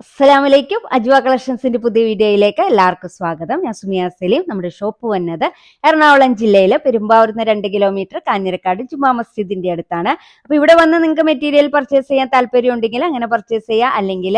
അസ്സലാമലൈക്കും. അജ്വ കളക്ഷൻസിന്റെ പുതിയ വീഡിയോയിലേക്ക് എല്ലാവർക്കും സ്വാഗതം. ഞാൻ സുമിയ സലീം. നമ്മുടെ ഷോപ്പ് വന്നത് എറണാകുളം ജില്ലയിലെ പെരുമ്പാവൂർന്ന് രണ്ട് കിലോമീറ്റർ കാഞ്ഞിരക്കാട് ജുമാ മസ്ജിദിന്റെ അടുത്താണ്. അപ്പൊ ഇവിടെ വന്ന് നിങ്ങൾക്ക് മെറ്റീരിയൽ പർച്ചേസ് ചെയ്യാൻ താല്പര്യം ഉണ്ടെങ്കിൽ അങ്ങനെ പർച്ചേസ് ചെയ്യാം. അല്ലെങ്കിൽ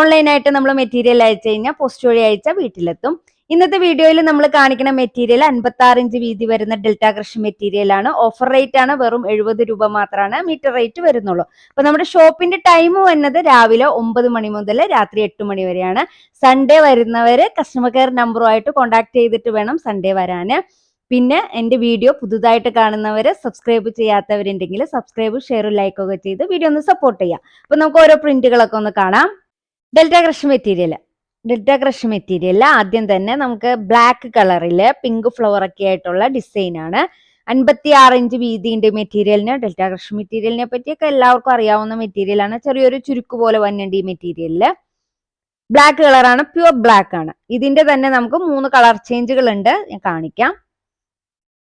ഓൺലൈനായിട്ട് നമ്മൾ മെറ്റീരിയൽ അയച്ചു കഴിഞ്ഞാൽ പോസ്റ്റ് വഴി അയച്ചാൽ വീട്ടിലെത്തും. ഇന്നത്തെ വീഡിയോയിൽ നമ്മൾ കാണിക്കുന്ന മെറ്റീരിയൽ അൻപത്തി ആറ് ഇഞ്ച് വീതി വരുന്ന ഡെൽറ്റ ക്രഷ് മെറ്റീരിയൽ ആണ്. ഓഫർ റേറ്റ് ആണ് വെറും എഴുപത് രൂപ മാത്രമാണ് മീറ്റർ റേറ്റ് വരുന്നുള്ളൂ. അപ്പൊ നമ്മുടെ ഷോപ്പിന്റെ ടൈം വന്നത് രാവിലെ ഒമ്പത് മണി മുതൽ രാത്രി എട്ട് മണി വരെയാണ്. സൺഡേ വരുന്നവര് കസ്റ്റമർ കെയർ നമ്പറുമായിട്ട് കോൺടാക്ട് ചെയ്തിട്ട് വേണം സൺഡേ വരാൻ പിന്നെ എന്റെ വീഡിയോ പുതുതായിട്ട് കാണുന്നവര് സബ്സ്ക്രൈബ് ചെയ്യാത്തവരുണ്ടെങ്കിൽ സബ്സ്ക്രൈബ് ഷെയറും ലൈക്കൊക്കെ ചെയ്ത് വീഡിയോ ഒന്ന് സപ്പോർട്ട് ചെയ്യാം. അപ്പൊ നമുക്ക് ഓരോ പ്രിന്റുകളൊക്കെ ഒന്ന് കാണാം. Delta crush material delta crush ആദ്യം തന്നെ നമുക്ക് ബ്ലാക്ക് കളറിൽ പിങ്ക് ഫ്ലവർ ഒക്കെ ആയിട്ടുള്ള ഡിസൈൻ ആണ്. അൻപത്തി ആറ് ഇഞ്ച് വീതിയുണ്ട് മെറ്റീരിയലിന്. ഡെൽറ്റ ക്രഷ് മെറ്റീരിയലിനെ പറ്റിയൊക്കെ എല്ലാവർക്കും അറിയാവുന്ന മെറ്റീരിയലാണ് ചെറിയൊരു ചുരുക്ക് പോലെ വന്നുണ്ട് ഈ മെറ്റീരിയലിൽ. ബ്ലാക്ക് കളറാണ് പ്യുവർ ബ്ലാക്ക് ആണ്. ഇതിന്റെ തന്നെ നമുക്ക് മൂന്ന് കളർ ചേഞ്ചുകൾ ഉണ്ട് ഞാൻ കാണിക്കാം.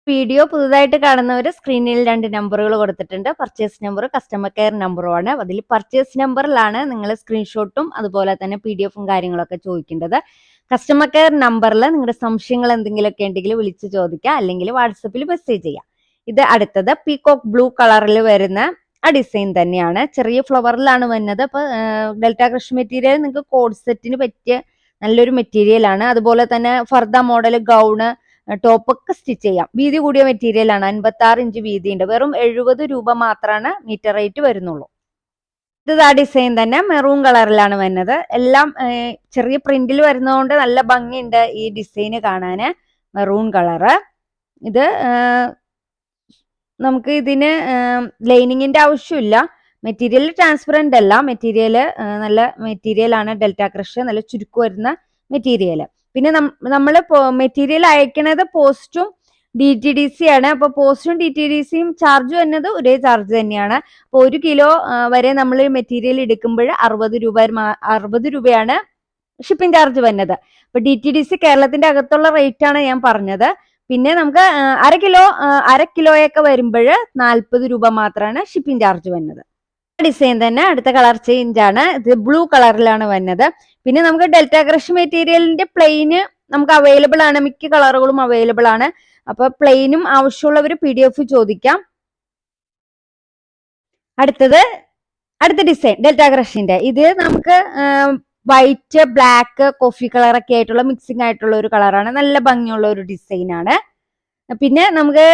വീഡിയോ പുതുതായിട്ട് കാണുന്നവർ സ്ക്രീനിൽ രണ്ട് നമ്പറുകൾ കൊടുത്തിട്ടുണ്ട്. പർച്ചേസ് നമ്പർ കസ്റ്റമർ കെയർ നമ്പറുമാണ് അതിൽ പർച്ചേസ് നമ്പറിലാണ് നിങ്ങൾ സ്ക്രീൻഷോട്ടും അതുപോലെ തന്നെ പി ഡി എഫും കാര്യങ്ങളൊക്കെ ചോദിക്കേണ്ടത്. കസ്റ്റമർ കെയർ നമ്പറിൽ നിങ്ങളുടെ സംശയങ്ങൾ എന്തെങ്കിലുമൊക്കെ ഉണ്ടെങ്കിൽ വിളിച്ച് ചോദിക്കുക അല്ലെങ്കിൽ വാട്സപ്പിൽ മെസ്സേജ് ചെയ്യാം. ഇത് അടുത്തത് പീകോക്ക് ബ്ലൂ കളറിൽ വരുന്ന ആ ഡിസൈൻ തന്നെയാണ്. ചെറിയ ഫ്ലവറിലാണ് വരുന്നത്. അപ്പൊ ഡെൽറ്റ ക്രഷ് മെറ്റീരിയൽ നിങ്ങൾക്ക് കോഡ് സെറ്റിന് പറ്റിയ നല്ലൊരു മെറ്റീരിയൽ ആണ് അതുപോലെ തന്നെ ഫർദ മോഡൽ ഗൗണ് ടോപ്പൊക്കെ സ്റ്റിച്ച് ചെയ്യാം. വീതി കൂടിയ മെറ്റീരിയൽ ആണ്. അൻപത്തി ആറ് ഇഞ്ച് വീതിയുണ്ട്. വെറും എഴുപത് രൂപ മാത്രമാണ് മീറ്റർ റേറ്റ് വരുന്നുള്ളൂ. ഇത് ആ ഡിസൈൻ തന്നെ. മെറൂൺ കളറിലാണ് വരുന്നത്. എല്ലാം ചെറിയ പ്രിന്റിൽ വരുന്നതുകൊണ്ട് നല്ല ഭംഗിയുണ്ട് ഈ ഡിസൈന് കാണാന്. മെറൂൺ കളറ് ഇത് നമുക്ക് ഇതിന് ലൈനിങ്ങിന്റെ ആവശ്യമില്ല. മെറ്റീരിയൽ ട്രാൻസ്പെറന്റ് അല്ല. മെറ്റീരിയൽ നല്ല മെറ്റീരിയൽ ആണ്. ഡെൽറ്റ ക്രഷ് നല്ല ചുരുക്ക് വരുന്ന മെറ്റീരിയൽ പിന്നെ നമ്മൾ മെറ്റീരിയൽ അയക്കണത് പോസ്റ്റും ഡി ടി ഡി സി ആണ്. അപ്പൊ പോസ്റ്റും ഡി ടി ഡി സിയും ചാർജ് വരുന്നത് ഒരേ ചാർജ് തന്നെയാണ്. അപ്പൊ ഒരു കിലോ വരെ നമ്മൾ മെറ്റീരിയൽ എടുക്കുമ്പോൾ അറുപത് രൂപ അറുപത് രൂപയാണ് ഷിപ്പിംഗ് ചാർജ് വരുന്നത്. അപ്പൊ ഡി ടി ഡി സി കേരളത്തിന്റെ അകത്തുള്ള റേറ്റ് ആണ് ഞാൻ പറഞ്ഞത്. പിന്നെ നമുക്ക് അര കിലോ അര കിലോയൊക്കെ വരുമ്പോൾ നാൽപ്പത് രൂപ മാത്രമാണ് ഷിപ്പിംഗ് ചാർജ് വരുന്നത്. ഡിസൈൻ തന്നെ. അടുത്ത കളർ ചേഞ്ച് ആണ്. ഇത് ബ്ലൂ കളറിലാണ് വന്നത്. പിന്നെ നമുക്ക് ഡെൽറ്റ ക്രഷ് മെറ്റീരിയലിന്റെ പ്ലെയിന് നമുക്ക് അവൈലബിൾ ആണ്. മിക്ക കളറുകളും അവൈലബിൾ ആണ്. അപ്പൊ പ്ലെയിനും ആവശ്യമുള്ളവർ പി ഡി എഫ് ചോദിക്കാം. അടുത്തത് അടുത്ത ഡിസൈൻ ഡെൽറ്റ ക്രഷിന്റെ ഇത് നമുക്ക് വൈറ്റ് ബ്ലാക്ക് കോഫി കളർ ഒക്കെ ആയിട്ടുള്ള മിക്സിംഗ് ആയിട്ടുള്ള ഒരു കളറാണ് നല്ല ഭംഗിയുള്ള ഒരു ഡിസൈൻ ആണ്. പിന്നെ നമുക്ക്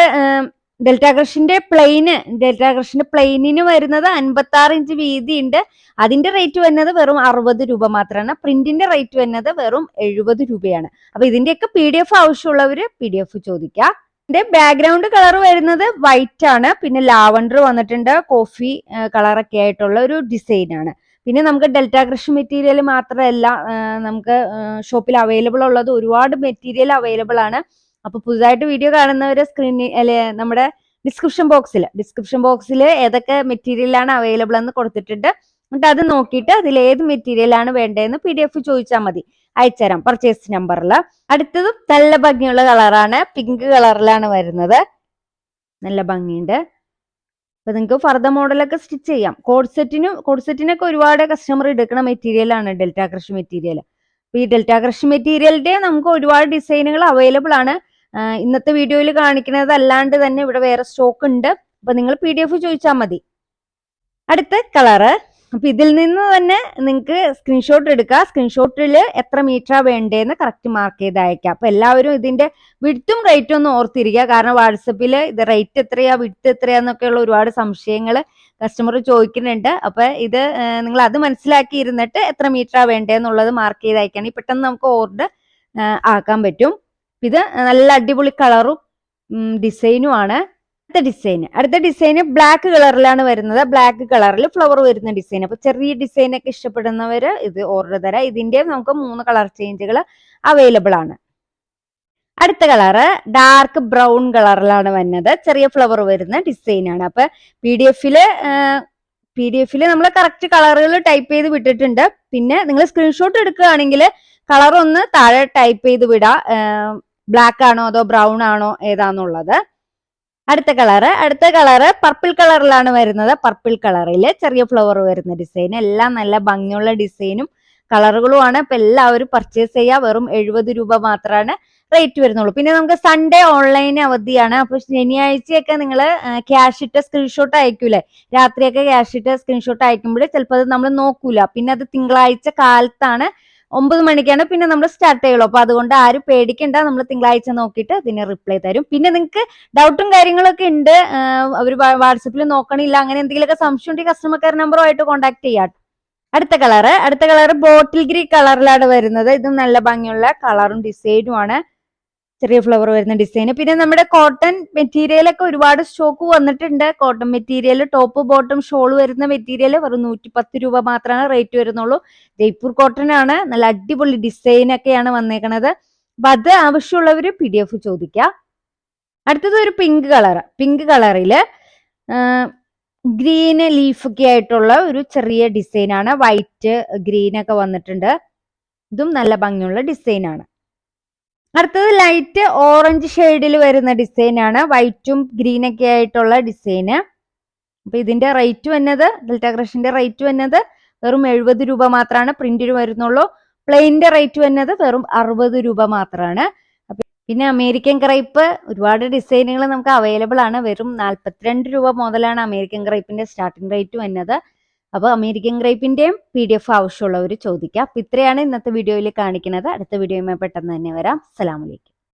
ഡെൽറ്റ ക്രഷിന്റെ പ്ലെയിന് ഡെൽറ്റ ക്രഷിന്റെ പ്ലെയിനിന് വരുന്നത് അൻപത്തി ആറ് ഇഞ്ച് വീതി ഉണ്ട് അതിന്റെ റേറ്റ് വരുന്നത് വെറും അറുപത് രൂപ മാത്രമാണ്. പ്രിന്റിന്റെ റേറ്റ് വരുന്നത് വെറും എഴുപത് രൂപയാണ്. അപ്പൊ ഇതിന്റെയൊക്കെ പി ഡി എഫ് ആവശ്യമുള്ളവര് പി ഡി എഫ് ചോദിക്കാം. ഇതിന്റെ ബാക്ക്ഗ്രൗണ്ട് കളർ വരുന്നത് വൈറ്റ് ആണ്. പിന്നെ ലാവണ്ടർ വന്നിട്ടുണ്ട്. കോഫി കളറൊക്കെ ആയിട്ടുള്ള ഒരു ഡിസൈൻ ആണ്. പിന്നെ നമുക്ക് ഡെൽറ്റ ക്രഷ് മെറ്റീരിയൽ മാത്രമല്ല നമുക്ക് ഷോപ്പിൽ അവൈലബിൾ ഉള്ളത് ഒരുപാട് മെറ്റീരിയൽ അവൈലബിൾ ആണ്. അപ്പൊ പുതുതായിട്ട് വീഡിയോ കാണുന്നവര് സ്ക്രീനിൽ അല്ലെ നമ്മുടെ ഡിസ്ക്രിപ്ഷൻ ബോക്സിൽ ഡിസ്ക്രിപ്ഷൻ ബോക്സിൽ ഏതൊക്കെ മെറ്റീരിയലാണ് അവൈലബിൾ എന്ന് കൊടുത്തിട്ടുണ്ട്. എന്നിട്ട് അത് നോക്കിയിട്ട് അതിൽ ഏത് മെറ്റീരിയൽ ആണ് വേണ്ടതെന്ന് പി ഡി എഫ് ചോദിച്ചാൽ മതി. അയച്ചുതരാം പർച്ചേസ് നമ്പറിൽ അടുത്തതും നല്ല ഭംഗിയുള്ള കളറാണ് പിങ്ക് കളറിലാണ് വരുന്നത്. നല്ല ഭംഗിയുണ്ട്. അപ്പൊ നിങ്ങൾക്ക് ഫർദർ മോഡലൊക്കെ സ്റ്റിച്ച് ചെയ്യാം. കോഡ്സെറ്റിനും കോഡ്സെറ്റിനൊക്കെ ഒരുപാട് കസ്റ്റമർ എടുക്കുന്ന മെറ്റീരിയൽ ആണ് ഡെൽറ്റ ക്രഷ് മെറ്റീരിയൽ ഈ ഡെൽറ്റ ക്രഷ് മെറ്റീരിയലിന്റെ നമുക്ക് ഒരുപാട് ഡിസൈനുകൾ അവൈലബിൾ ആണ്. ഇന്നത്തെ വീഡിയോയിൽ കാണിക്കുന്നത് അല്ലാണ്ട് തന്നെ ഇവിടെ വേറെ സ്റ്റോക്ക് ഉണ്ട്. അപ്പൊ നിങ്ങൾ പി ഡി എഫ് ചോദിച്ചാൽ മതി. അടുത്ത കളറ് അപ്പൊ ഇതിൽ നിന്ന് തന്നെ നിങ്ങൾക്ക് സ്ക്രീൻഷോട്ട് എടുക്കുക സ്ക്രീൻഷോട്ടിൽ എത്ര മീറ്ററാ വേണ്ടതെന്ന് കറക്റ്റ് മാർക്ക് ചെയ്ത് അയക്കാം. അപ്പൊ എല്ലാവരും ഇതിന്റെ വിടുത്തും റേറ്റും ഒന്ന് ഓർത്തിരിക്കുക. കാരണം വാട്സപ്പിൽ ഇത് റേറ്റ് എത്രയാ വിടുത്ത് എത്രയാന്നൊക്കെയുള്ള ഒരുപാട് സംശയങ്ങൾ കസ്റ്റമർ ചോദിക്കുന്നുണ്ട്. അപ്പൊ ഇത് നിങ്ങൾ അത് മനസ്സിലാക്കി ഇരുന്നിട്ട് എത്ര മീറ്ററാ വേണ്ടതെന്നുള്ളത് മാർക്ക് ചെയ്ത് അയക്കുകയാണെങ്കിൽ പെട്ടെന്ന് നമുക്ക് ഓർഡർ ആക്കാൻ പറ്റും. ഇത് നല്ല അടിപൊളി കളറും ഡിസൈനും ആണ്. അടുത്ത ഡിസൈൻ അടുത്ത ഡിസൈൻ ബ്ലാക്ക് കളറിലാണ് വരുന്നത്. ബ്ലാക്ക് കളറിൽ ഫ്ലവർ വരുന്ന ഡിസൈൻ അപ്പൊ ചെറിയ ഡിസൈൻ ഒക്കെ ഇഷ്ടപ്പെടുന്നവര് ഇത് ഓർഡർ തരാം. ഇതിന്റെ നമുക്ക് മൂന്ന് കളർ ചേഞ്ചുകൾ അവൈലബിൾ ആണ്. അടുത്ത കളറ് ഡാർക്ക് ബ്രൗൺ കളറിലാണ് വരുന്നത്. ചെറിയ ഫ്ലവർ വരുന്ന ഡിസൈൻ ആണ്. അപ്പൊ പി ഡി എഫിൽ പി ഡി എഫിൽ നമ്മൾ കറക്റ്റ് കളറുകൾ ടൈപ്പ് ചെയ്ത് വിട്ടിട്ടുണ്ട്. പിന്നെ നിങ്ങൾ സ്ക്രീൻഷോട്ട് എടുക്കുകയാണെങ്കിൽ കളർ ഒന്ന് താഴെ ടൈപ്പ് ചെയ്ത് വിടാം. ബ്ലാക്ക് ആണോ അതോ ബ്രൗൺ ആണോ ഏതാന്നുള്ളത്. അടുത്ത കളറ് അടുത്ത കളറ് പർപ്പിൾ കളറിലാണ് വരുന്നത്. പർപ്പിൾ കളറിൽ ചെറിയ ഫ്ലവർ വരുന്ന ഡിസൈൻ എല്ലാം നല്ല ഭംഗിയുള്ള ഡിസൈനും കളറുകളുമാണ് ഇപ്പൊ എല്ലാവരും പർച്ചേസ് ചെയ്യുക വെറും എഴുപത് രൂപ മാത്രമാണ് റേറ്റ് വരുന്നുള്ളൂ. പിന്നെ നമുക്ക് സൺഡേ ഓൺലൈൻ അവധിയാണ്. അപ്പൊ ശനിയാഴ്ചയൊക്കെ നിങ്ങൾ ക്യാഷ് ഇട്ട സ്ക്രീൻഷോട്ട് അയക്കൂലേ? രാത്രിയൊക്കെ ക്യാഷ് ഇട്ട സ്ക്രീൻഷോട്ട് അയക്കുമ്പോൾ ചിലപ്പോൾ അത് നമ്മൾ നോക്കൂല. പിന്നെ അത് തിങ്കളാഴ്ച കാലത്താണ് ഒമ്പത് മണിക്കാണ് പിന്നെ നമ്മൾ സ്റ്റാർട്ട് ചെയ്യുള്ളൂ. അപ്പൊ അതുകൊണ്ട് ആരും പേടിക്കണ്ട. നമ്മൾ തിങ്കളാഴ്ച നോക്കിയിട്ട് അതിന് റിപ്ലൈ തരും. പിന്നെ നിങ്ങൾക്ക് ഡൗട്ടും കാര്യങ്ങളൊക്കെ ഉണ്ട്. അവർ വാട്സപ്പിൽ നോക്കണില്ല അങ്ങനെ എന്തെങ്കിലുമൊക്കെ സംശയം ഉണ്ടെങ്കിൽ കസ്റ്റമർ കെയർ നമ്പറുമായിട്ട് കോൺടാക്ട് ചെയ്യാം അടുത്ത കളറ് അടുത്ത കളറ് ബോട്ടിൽ ഗ്രീ കളറിലാണ് വരുന്നത്. ഇതും നല്ല ഭംഗിയുള്ള കളറും ഡിസൈനും ആണ്. ചെറിയ ഫ്ലവർ വരുന്ന ഡിസൈൻ പിന്നെ നമ്മുടെ കോട്ടൺ മെറ്റീരിയൽ ഒക്കെ ഒരുപാട് സ്റ്റോക്ക് വന്നിട്ടുണ്ട്. Cotton material top bottom shawl വരുന്ന മെറ്റീരിയൽ വെറും നൂറ്റി പത്ത് രൂപ മാത്രമാണ് റേറ്റ് വരുന്നുള്ളൂ. ജയ്പൂർ കോട്ടൺ ആണ്. നല്ല അടിപൊളി ഡിസൈൻ ഒക്കെയാണ് വന്നേക്കണത്. അപ്പൊ അത് ആവശ്യമുള്ളവർ പി ഡി എഫ് ചോദിക്കുക അടുത്തത് ഒരു പിങ്ക് കളർ പിങ്ക് കളറിൽ ഗ്രീന് ലീഫൊക്കെ ആയിട്ടുള്ള ഒരു ചെറിയ ഡിസൈൻ ആണ്. വൈറ്റ് ഗ്രീൻ ഒക്കെ വന്നിട്ടുണ്ട്. ഇതും നല്ല ഭംഗിയുള്ള ഡിസൈൻ ആണ്. അടുത്തത് ലൈറ്റ് ഓറഞ്ച് ഷെയ്ഡിൽ വരുന്ന ഡിസൈൻ ആണ്. വൈറ്റും ഗ്രീൻ ഒക്കെ ആയിട്ടുള്ള ഡിസൈന് അപ്പൊ ഇതിന്റെ റേറ്റ് വന്നത് ഡെൽറ്റ ക്രഷിന്റെ റേറ്റ് വന്നത് വെറും എഴുപത് രൂപ മാത്രമാണ് പ്രിന്റിന് വരുന്നുള്ളൂ. പ്ലെയിനിന്റെ റേറ്റ് വന്നത് വെറും അറുപത് രൂപ മാത്രമാണ് പിന്നെ അമേരിക്കൻ ക്രൈപ്പ് ഒരുപാട് ഡിസൈനുകൾ നമുക്ക് അവൈലബിൾ ആണ്. വെറും നാൽപ്പത്തിരണ്ട് രൂപ മുതലാണ് അമേരിക്കൻ ക്രൈപ്പിന്റെ സ്റ്റാർട്ടിംഗ് റേറ്റ് വന്നത്. അപ്പോൾ അമേരിക്കൻ ഗ്രേപ്പിന്റെയും പി ഡി എഫ് ആവശ്യമുള്ളവർ ചോദിക്കാം. അപ്പൊ ഇത്രയാണ് ഇന്നത്തെ വീഡിയോയിൽ കാണിക്കുന്നത്. അടുത്ത വീഡിയോയുമായി പെട്ടെന്ന് തന്നെ വരാം. അസ്സലാമലൈക്കും